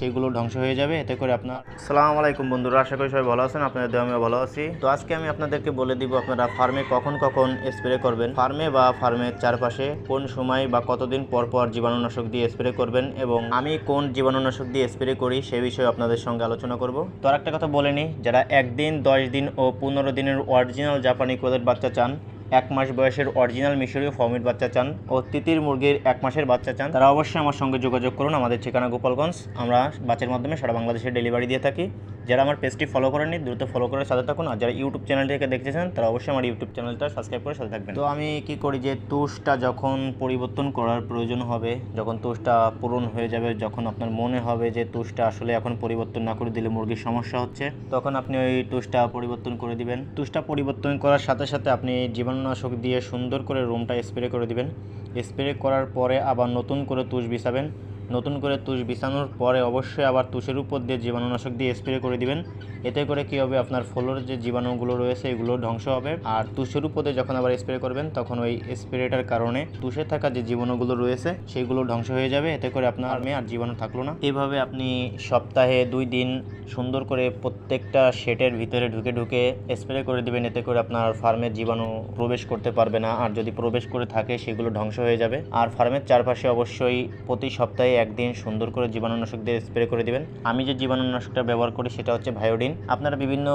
সেইগুলো ধ্বংস হয়ে যাবে, এতে করে আপনার সালাম আলাইকুম বন্ধুরা, আশা করি সবাই ভালো আছেন, আপনাদের দেহ ভালো আছি। তো আজকে আমি আপনাদেরকে বলে দিব আপনারা ফার্মে কখন কখন স্প্রে করবেন, ফার্মে বা ফার্মের চারপাশে কোন সময় বা কতদিন পর পর জীবাণুনাশক দিয়ে স্প্রে করবেন এবং আমি কোন জীবাণুনাশক দিয়ে স্প্রে করি সে বিষয়ে আপনাদের সঙ্গে আলোচনা করব। তো আর একটা কথা বলে নিই, যারা একদিন, দশ দিন ও পনেরো দিনের অরিজিনাল জাপানি কোদের বাচ্চা চান এক মাস বয়সের অরিজিনাল মিশরীয় ফর্মের বাচ্চা চান ও তিতির মুরগির এক মাসের বাচ্চা চান, তারা অবশ্যই আমার সঙ্গে যোগাযোগ করুন। আমাদের ঠিকানা গোপালগঞ্জ। আমরা বাচ্চার মাধ্যমে সারা বাংলাদেশে ডেলিভারি দিয়ে থাকি। যারা আমার পেজটি ফলো করেননি, দ্রুত ফলো করে সাথে থাকুন। আর যারা ইউটিউব চ্যানেলটিকে দেখতেছেন, তারা অবশ্যই আমার ইউটিউব চ্যানেলটা সাবস্ক্রাইব করে সাথে থাকবেন। তো আমি কি করি যে, তুষটা যখন পরিবর্তন করার প্রয়োজন হবে, যখন তুষটা পূরণ হয়ে যাবে, যখন আপনার মনে হবে যে, তুষটা আসলে এখন পরিবর্তন না করে দিলে মুরগির সমস্যা হচ্ছে, তখন আপনি ওই তুষটা পরিবর্তন করে দিবেন। তুষটা পরিবর্তন করার সাথে সাথে আপনি জীবাণুনাশক দিয়ে সুন্দর করে রুমটা স্প্রে করে দিবেন। স্প্রে করার পরে আবার নতুন করে তুষ বিছাবেন। নতুন করে তুষ বিছানোর পরে অবশ্যই আবার তুষের উপর দিয়ে জীবাণুনাশক দিয়ে স্প্রে করে দিবেন। এতে করে কি হবে? আপনার ফলোর যে জীবাণুগুলো রয়েছে, এগুলো ধ্বংস হবে। আর তুষের উপর দিয়ে যখন আবার স্প্রে করবেন, তখন ওই স্প্রেটার কারণে তুষে থাকা যে জীবাণুগুলো রয়েছে, সেগুলো ধ্বংস হয়ে যাবে। এতে করে আপনার মেয়ে আর জীবাণু থাকল না। এভাবে আপনি সপ্তাহে দুই দিন সুন্দর করে প্রত্যেকটা শেটের ভিতরে ঢুকে ঢুকে স্প্রে করে দিবেন। এতে করে আপনার ফার্মের জীবাণু প্রবেশ করতে পারবে না। আর যদি প্রবেশ করে থাকে, সেগুলো ধ্বংস হয়ে যাবে। আর ফার্মের চারপাশে অবশ্যই প্রতি সপ্তাহে একদিন সুন্দর করে জীবাণুনাশক দিয়ে স্প্রে করে দিবেন। আমি যে জীবাণুনাশকটা ব্যবহার করি সেটা হচ্ছে ভায়োডিন আপনারা বিভিন্ন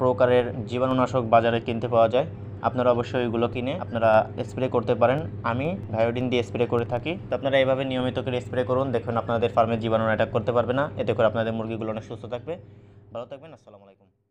প্রকারের জীবাণুনাশক বাজারে কিনতে পাওয়া যায়। আপনারা অবশ্যই এগুলো কিনে আপনারা স্প্রে করতে পারেন। আমি ভায়োডিন দিয়ে স্প্রে করে থাকি। তো আপনারা এভাবে নিয়মিত করে স্প্রে করুন। দেখুন আপনাদের ফার্মের জীবাণু অ্যাটাক করতে পারবে না। এতে করে আপনাদের মুরগিগুলো অনেক সুস্থ থাকবে। ভালো থাকবেন। আসসালামু আলাইকুম।